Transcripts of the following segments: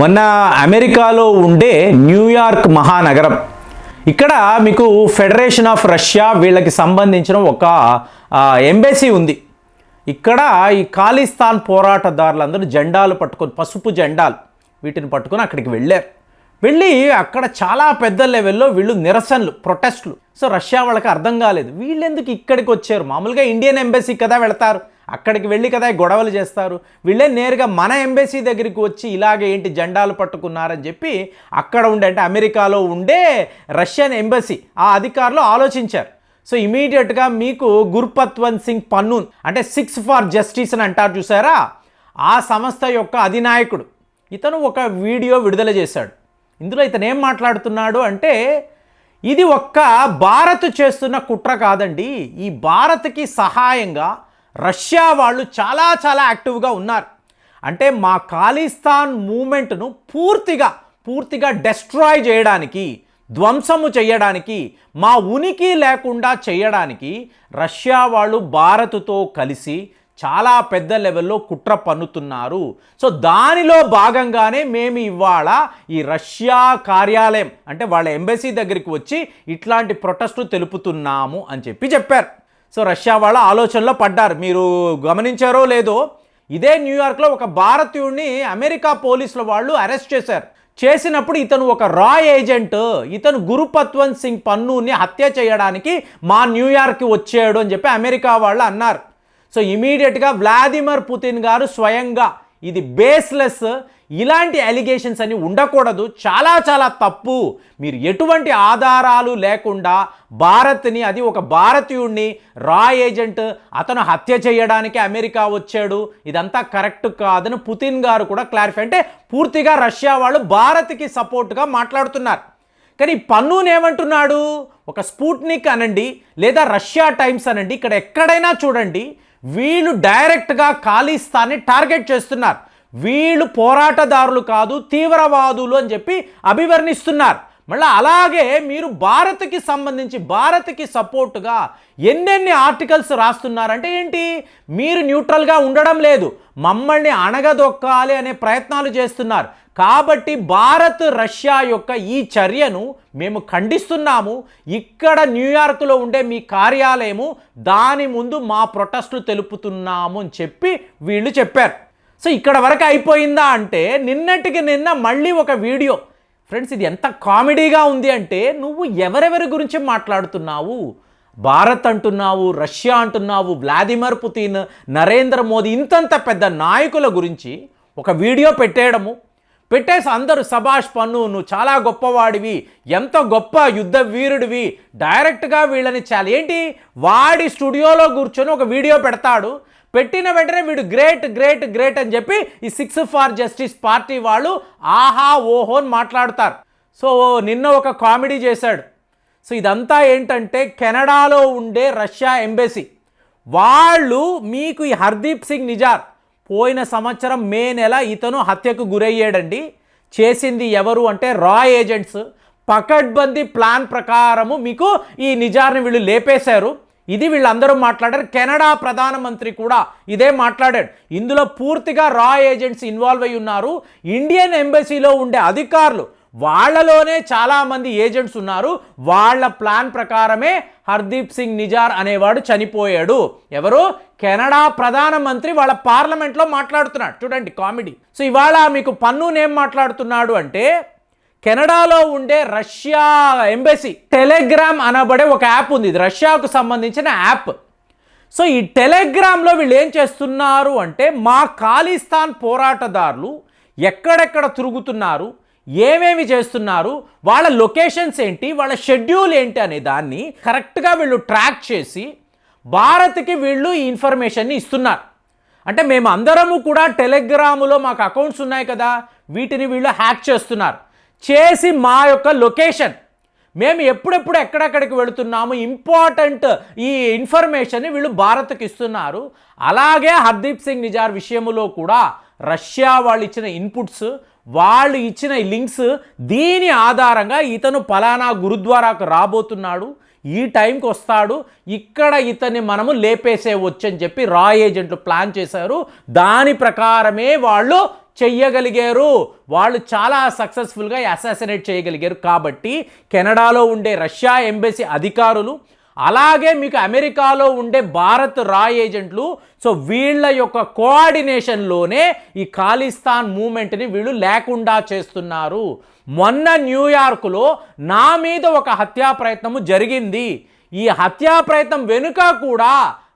మొన్న అమెరికాలో ఉండే న్యూయార్క్ మహానగరం. ఇక్కడ మీకు ఫెడరేషన్ ఆఫ్ రష్యా వీళ్ళకి సంబంధించిన ఒక ఎంబసీ ఉంది. ఇక్కడ ఈ ఖాళీస్థాన్ పోరాటదారులందరూ జెండాలు పట్టుకొని పసుపు జెండాలు వీటిని పట్టుకొని అక్కడికి వెళ్ళారు. వెళ్ళి అక్కడ చాలా పెద్ద లెవెల్లో వీళ్ళు నిరసనలు ప్రొటెస్ట్లు. సో రష్యా వాళ్ళకి అర్థం కాలేదు. వీళ్ళెందుకు ఇక్కడికి వచ్చారు? మామూలుగా ఇండియన్ ఎంబసీ కదా వెళతారు. అక్కడికి వెళ్ళి కదా గొడవలు చేస్తారు. వీళ్ళే నేరుగా మన ఎంబసీ దగ్గరికి వచ్చి ఇలాగే ఏంటి జెండాలు పట్టుకున్నారని చెప్పి అక్కడ ఉండే అంటే అమెరికాలో ఉండే రష్యన్ ఎంబసీ ఆ అధికారులు ఆలోచించారు. సో ఇమీడియట్గా మీకు గుర్పత్వంత్ సింగ్ పన్నూన్ అంటే సిక్స్ ఫార్ జస్టిస్ అని అంటారు చూసారా? ఆ సంస్థ యొక్క అధినాయకుడు. ఇతను ఒక వీడియో విడుదల చేశాడు. ఇందులో ఇతను ఏం మాట్లాడుతున్నాడు అంటే ఇది ఒక్క భారత్ చేస్తున్న కుట్ర కాదండి. ఈ భారత్కి సహాయంగా రష్యా వాళ్ళు చాలా చాలా యాక్టివ్గా ఉన్నారు. అంటే మా ఖాళీస్థాన్ మూమెంట్ను పూర్తిగా పూర్తిగా డెస్ట్రాయ్ చేయడానికి ధ్వంసము చేయడానికి మా ఉనికి లేకుండా చేయడానికి రష్యా వాళ్ళు భారత్తో కలిసి చాలా పెద్ద లెవెల్లో కుట్ర పన్నుతున్నారు. సో దానిలో భాగంగానే మేము ఇవాళ ఈ రష్యా కార్యాలయం అంటే వాళ్ళ ఎంబసీ దగ్గరికి వచ్చి ఇట్లాంటి ప్రొటెస్టు తెలుపుతున్నాము అని చెప్పి చెప్పారు. సో రష్యా వాళ్ళ ఆలోచనలో పడ్డారు. మీరు గమనించారో లేదో ఇదే న్యూయార్క్లో ఒక భారతీయుడిని అమెరికా పోలీసుల వాళ్ళు అరెస్ట్ చేశారు. చేసినప్పుడు ఇతను ఒక రా ఏజెంట్ ఇతను గురుపత్వంత్ సింగ్ పన్నుని హత్య చేయడానికి మా న్యూయార్క్కి వచ్చాడు అని చెప్పి అమెరికా వాళ్ళు అన్నారు. సో ఇమీడియట్గా వ్లాదిమిర్ పుతిన్ గారు స్వయంగా ఇది బేస్లెస్ ఇలాంటి అలిగేషన్స్ అని ఉండకూడదు. చాలా చాలా తప్పు. మీరు ఎటువంటి ఆధారాలు లేకుండా భారత్ని అది ఒక భారతీయుడిని రా ఏజెంట్ అతను హత్య చేయడానికి అమెరికా వచ్చాడు. ఇదంతా కరెక్ట్ కాదని పుతిన్ గారు కూడా క్లారిఫై అంటే పూర్తిగా రష్యా వాళ్ళు భారత్కి సపోర్ట్గా మాట్లాడుతున్నారు. కానీ పన్నూన్ ఏమంటున్నాడు ఒక స్పూట్నిక్ అనండి లేదా రష్యా టైమ్స్ అనండి ఇక్కడ ఎక్కడైనా చూడండి వీళ్ళు డైరెక్ట్గా ఖాళీస్థాన్ని టార్గెట్ చేస్తున్నారు. వీళ్ళు పోరాటదారులు కాదు తీవ్రవాదులు అని చెప్పి అభివర్ణిస్తున్నారు. మళ్ళీ అలాగే మీరు భారత్కి సంబంధించి భారత్కి సపోర్టుగా ఎన్నెన్ని ఆర్టికల్స్ రాస్తున్నారంటే ఏంటి? మీరు న్యూట్రల్గా ఉండడం లేదు. మమ్మల్ని అణగదొక్కాలి అనే ప్రయత్నాలు చేస్తున్నారు. కాబట్టి భారత్ రష్యా యొక్క ఈ చర్యను మేము ఖండిస్తున్నాము. ఇక్కడ న్యూయార్క్లో ఉండే మీ కార్యాలయము దాని ముందు మా ప్రొటెస్టులు తెలుపుతున్నాము అని చెప్పి వీళ్ళు చెప్పారు. సో ఇక్కడ వరకు అయిపోయిందా అంటే నిన్నటికి నిన్న మళ్ళీ ఒక వీడియో. ఫ్రెండ్స్ ఇది ఎంత కామెడీగా ఉంది అంటే నువ్వు ఎవరెవరి గురించి మాట్లాడుతున్నావు? భారత్ అంటున్నావు రష్యా అంటున్నావు వ్లాదిమిర్ పుతిన్ నరేంద్ర మోదీ ఇంతంత పెద్ద నాయకుల గురించి ఒక వీడియో పెట్టేయడము. పెట్టేసి అందరూ సభాష్ పన్ను నువ్వు చాలా గొప్పవాడివి ఎంత గొప్ప యుద్ధ వీరుడివి డైరెక్ట్గా వీళ్ళని చాలా. ఏంటి? వాడి స్టూడియోలో కూర్చొని ఒక వీడియో పెడతాడు. పెట్టిన వెంటనే వీడు గ్రేట్ గ్రేట్ గ్రేట్ అని చెప్పి ఈ సిక్స్ ఫార్ జస్టిస్ పార్టీ వాళ్ళు ఆహా ఓహో అని మాట్లాడతారు. సో నిన్న ఒక కామెడీ చేశాడు. సో ఇదంతా ఏంటంటే కెనడాలో ఉండే రష్యా ఎంబసీ. వాళ్ళు మీకు ఈ హర్దీప్ సింగ్ నిజార్ పోయిన సంవత్సరం మే నెల ఇతను హత్యకు గురయ్యాడండి. చేసింది ఎవరు అంటే రా ఏజెంట్స్. పకడ్బందీ ప్లాన్ ప్రకారము మీకు ఈ నిజార్ని వీళ్ళు లేపేశారు. ఇది వీళ్ళందరూ మాట్లాడారు. కెనడా ప్రధానమంత్రి కూడా ఇదే మాట్లాడాడు. ఇందులో పూర్తిగా రా ఏజెంట్స్ ఇన్వాల్వ్ అయి ఉన్నారు. ఇండియన్ ఎంబసీలో ఉండే అధికారులు వాళ్ళలోనే చాలామంది ఏజెంట్స్ ఉన్నారు. వాళ్ళ ప్లాన్ ప్రకారమే హర్దీప్ సింగ్ నిజార్ అనేవాడు చనిపోయాడు. ఎవరు? కెనడా ప్రధానమంత్రి వాళ్ళ పార్లమెంట్లో మాట్లాడుతున్నాడు. చూడండి కామెడీ. సో ఇవాళ మీకు పన్నునేం మాట్లాడుతున్నాడు అంటే కెనడాలో ఉండే రష్యా ఎంబసీ. టెలిగ్రామ్ అనబడే ఒక యాప్ ఉంది. ఇది రష్యాకు సంబంధించిన యాప్. సో ఈ టెలిగ్రామ్లో వీళ్ళు ఏం చేస్తున్నారు అంటే మా ఖాళీస్థాన్ పోరాటదారులు ఎక్కడెక్కడ తిరుగుతున్నారు ఏమేమి చేస్తున్నారు వాళ్ళ లొకేషన్స్ ఏంటి వాళ్ళ షెడ్యూల్ ఏంటి అనే దాన్ని కరెక్ట్గా వీళ్ళు ట్రాక్ చేసి భారత్కి వీళ్ళు ఈ ఇన్ఫర్మేషన్ని ఇస్తున్నారు. అంటే మేము అందరము కూడా టెలిగ్రాములో మాకు అకౌంట్స్ ఉన్నాయి కదా వీటిని వీళ్ళు హ్యాక్ చేస్తున్నారు. చేసి మా యొక్క లొకేషన్. మేము ఎప్పుడెప్పుడు ఎక్కడెక్కడికి వెళుతున్నాము ఇంపార్టెంట్ ఈ ఇన్ఫర్మేషన్ని వీళ్ళు భారత్కి ఇస్తున్నారు. అలాగే హర్దీప్ సింగ్ నిజార్ విషయంలో కూడా రష్యా వాళ్ళు ఇచ్చిన ఇన్పుట్స్ వాళ్ళు ఇచ్చిన లింక్స్ దీని ఆధారంగా ఇతను పలానా గురుద్వారాకు రాబోతున్నాడు ఈ టైంకి వస్తాడు ఇక్కడ ఇతన్ని మనము లేపేసేవచ్చు అని చెప్పి రా ఏజెంట్లు ప్లాన్ చేశారు. దాని ప్రకారమే వాళ్ళు చెయ్యగలిగారు. వాళ్ళు చాలా సక్సెస్ఫుల్గా అసాసినేట్ చేయగలిగారు. కాబట్టి కెనడాలో ఉండే రష్యా ఎంబసీ అధికారులు అలాగే మీకు అమెరికాలో ఉండే భారత్ రా ఏజెంట్లు సో వీళ్ళ యొక్క కోఆర్డినేషన్లోనే ఈ ఖాళీస్థాన్ మూమెంట్ని వీళ్ళు లేకుండా చేస్తున్నారు. మొన్న న్యూయార్క్లో నా మీద ఒక హత్యా ప్రయత్నము జరిగింది. ఈ హత్యా ప్రయత్నం వెనుక కూడా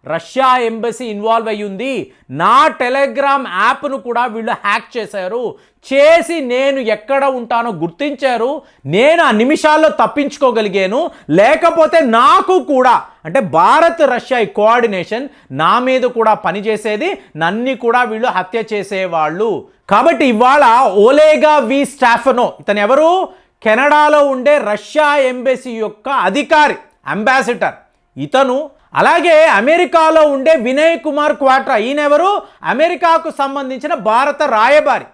రష్యా ఎంబసీ ఇన్వాల్వ్ అయ్యి ఉంది నా టెలిగ్రామ్ యాప్ను కూడా వీళ్ళు హ్యాక్ చేశారు. చేసి నేను ఎక్కడ ఉంటానో గుర్తించారు. నేను ఆ నిమిషాల్లో తప్పించుకోగలిగాను. లేకపోతే నాకు కూడా అంటే భారత్ రష్యా ఈ కోఆర్డినేషన్ నా మీద కూడా పనిచేసేది నన్ని కూడా వీళ్ళు హత్య చేసేవాళ్ళు. కాబట్టి ఇవాళ ఓలేగా వి స్టాఫనో ఇతను ఎవరు? కెనడాలో ఉండే రష్యా ఎంబసీ యొక్క అధికారి అంబాసిడర్. ఇతను అలాగే అమెరికాలో ఉండే వినయ్ కుమార్ క్వాట్రా ఈయనెవరు? అమెరికాకు సంబంధించిన భారత రాయబారి.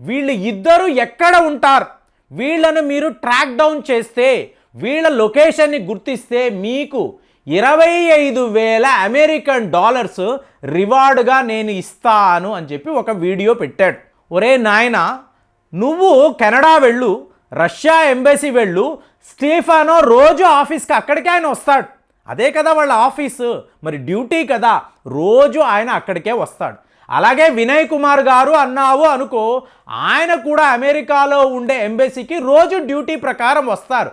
వీళ్ళు ఇద్దరు ఎక్కడ ఉంటారు? వీళ్ళను మీరు ట్రాక్ డౌన్ చేస్తే వీళ్ళ లొకేషన్ని గుర్తిస్తే మీకు ఇరవై ఐదు వేల అమెరికన్ డాలర్స్ రివార్డుగా నేను ఇస్తాను అని చెప్పి ఒక వీడియో పెట్టాడు. ఒరే నాయన నువ్వు కెనడా వెళ్ళు రష్యా ఎంబసీ వెళ్ళు స్టీఫానో రోజు ఆఫీస్కి అక్కడికే ఆయన వస్తాడు. అదే కదా వాళ్ళ ఆఫీసు. మరి డ్యూటీ కదా. రోజు ఆయన అక్కడికే వస్తాడు. అలాగే వినయ్ కుమార్ గారు అన్నావు అనుకో ఆయన కూడా అమెరికాలో ఉండే ఎంబసీకి రోజు డ్యూటీ ప్రకారం వస్తారు.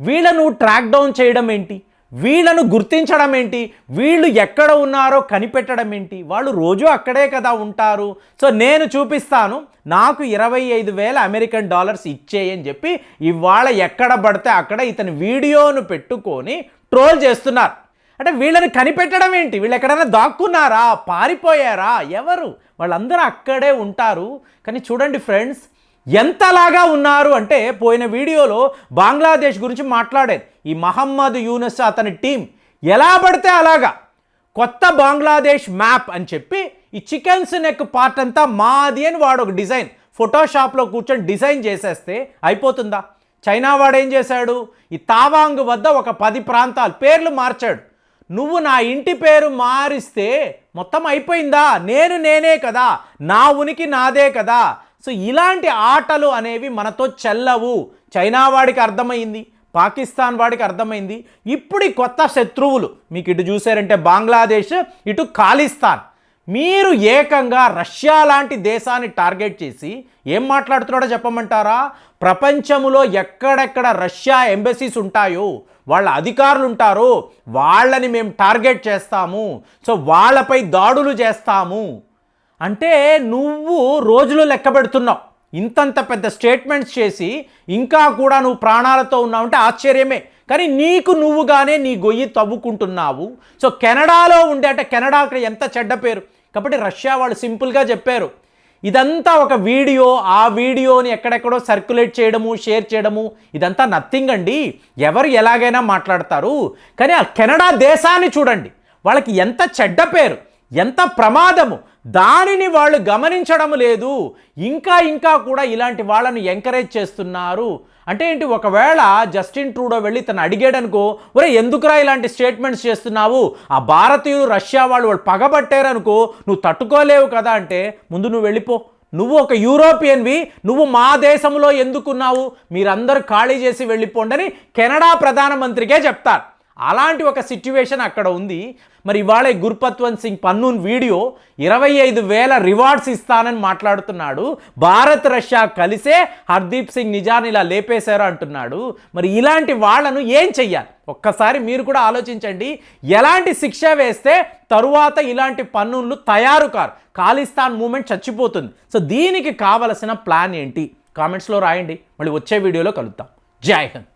వీళ్ళను ట్రాక్ డౌన్ చేయడం ఏంటి? వీళ్ళను గుర్తించడం ఏంటి? వీళ్ళు ఎక్కడ ఉన్నారో కనిపెట్టడం ఏంటి? వాళ్ళు రోజు అక్కడే కదా ఉంటారు. సో నేను చూపిస్తాను. నాకు ఇరవై ఐదు వేల అమెరికన్ డాలర్స్ ఇచ్చేయని చెప్పి ఇవాళ ఎక్కడ పడితే అక్కడ ఇతని వీడియోను పెట్టుకొని ట్రోల్ చేస్తున్నారు. అంటే వీళ్ళని కనిపెట్టడం ఏంటి? వీళ్ళు ఎక్కడైనా దాక్కున్నారా? పారిపోయారా? ఎవరు? వాళ్ళందరూ అక్కడే ఉంటారు. కానీ చూడండి ఫ్రెండ్స్ ఎంతలాగా ఉన్నారు అంటే పోయిన వీడియోలో బంగ్లాదేశ్ గురించి మాట్లాడేది ఈ మహమ్మద్ యూనస్ అతని టీం ఎలా పడితే అలాగా కొత్త బంగ్లాదేశ్ మ్యాప్ అని చెప్పి ఈ చికెన్స్ నెక్ పార్ట్ అంతా మాది అని వాడు ఒక డిజైన్ ఫోటోషాప్లో కూర్చొని డిజైన్ చేసేస్తే అయిపోతుందా? చైనా వాడేం ఏం చేశాడు? ఈ తావాంగ్ వద్ద ఒక పది ప్రాంతాలు పేర్లు మార్చాడు. నువ్వు నా ఇంటి పేరు మారిస్తే మొత్తం అయిపోయిందా? నేను నేనే కదా నా ఉనికి నాదే కదా. సో ఇలాంటి ఆటలు అనేవి మనతో చెల్లవు. చైనా వాడికి అర్థమైంది పాకిస్తాన్ వాడికి అర్థమైంది. ఇప్పుడు ఈ కొత్త శత్రువులు మీకు ఇటు చూసారంటే బంగ్లాదేశ్ ఇటు ఖాళిస్తాన్. మీరు ఏకంగా రష్యా లాంటి దేశాన్ని టార్గెట్ చేసి ఏం మాట్లాడుతున్నాడో చెప్పమంటారా? ప్రపంచంలో ఎక్కడెక్కడ రష్యా ఎంబసీస్ ఉంటాయో వాళ్ళ అధికారులు ఉంటారో వాళ్ళని మేము టార్గెట్ చేస్తాము. సో వాళ్ళపై దాడులు చేస్తాము. అంటే నువ్వు రోజులు లెక్క పెడుతున్నావు ఇంతంత పెద్ద స్టేట్మెంట్స్ చేసి ఇంకా కూడా నువ్వు ప్రాణాలతో ఉన్నావు అంటే ఆశ్చర్యమే. కానీ నీకు నువ్వుగానే నీ గొయ్యి తవ్వుకుంటున్నావు. సో కెనడాలో ఉండే అంటే కెనడా అక్కడ ఎంత చెడ్డ పేరు. కాబట్టి రష్యా వాళ్ళు సింపుల్గా చెప్పారు. ఇదంతా ఒక వీడియో ఆ వీడియోని ఎక్కడెక్కడో సర్క్యులేట్ చేయడము షేర్ చేయడము ఇదంతా నథింగ్ అండి. ఎవరు ఎలాగైనా మాట్లాడతారు. కానీ ఆ కెనడా దేశాన్ని చూడండి. వాళ్ళకి ఎంత చెడ్డ పేరు. ఎంత ప్రమాదము. దానిని వాళ్ళు గమనించడం లేదు. ఇంకా ఇంకా కూడా ఇలాంటి వాళ్ళను ఎంకరేజ్ చేస్తున్నారు. అంటే ఏంటి ఒకవేళ జస్టిన్ ట్రూడో వెళ్ళి తను అడిగాడనుకో ఒరే ఎందుకురా ఇలాంటి స్టేట్మెంట్స్ చేస్తున్నావు? ఆ భారతీయులు రష్యా వాళ్ళు వాళ్ళు పగబట్టారనుకో నువ్వు తట్టుకోలేవు కదా అంటే ముందు నువ్వు వెళ్ళిపో. నువ్వు ఒక యూరోపియన్వి నువ్వు మా దేశంలో ఎందుకున్నావు? మీరందరూ ఖాళీ చేసి వెళ్ళిపోండి అని కెనడా ప్రధానమంత్రికే చెప్తారు. అలాంటి ఒక సిట్యువేషన్ అక్కడ ఉంది. మరి ఇవాళే గుర్పత్వంత్ సింగ్ పన్నూన్ వీడియో ఇరవై ఐదు వేల రివార్డ్స్ ఇస్తానని మాట్లాడుతున్నాడు. భారత్ రష్యా కలిసే హర్దీప్ సింగ్ నిజాన్ని ఇలా లేపేశారు అంటున్నాడు. మరి ఇలాంటి వాళ్ళను ఏం చెయ్యాలి? ఒక్కసారి మీరు కూడా ఆలోచించండి. ఎలాంటి శిక్ష వేస్తే తరువాత ఇలాంటి పన్నులు తయారు కారు? ఖాళీస్థాన్ మూమెంట్ చచ్చిపోతుంది. సో దీనికి కావలసిన ప్లాన్ ఏంటి? కామెంట్స్లో రాయండి. మళ్ళీ వచ్చే వీడియోలో కలుద్దాం. జై హింద్.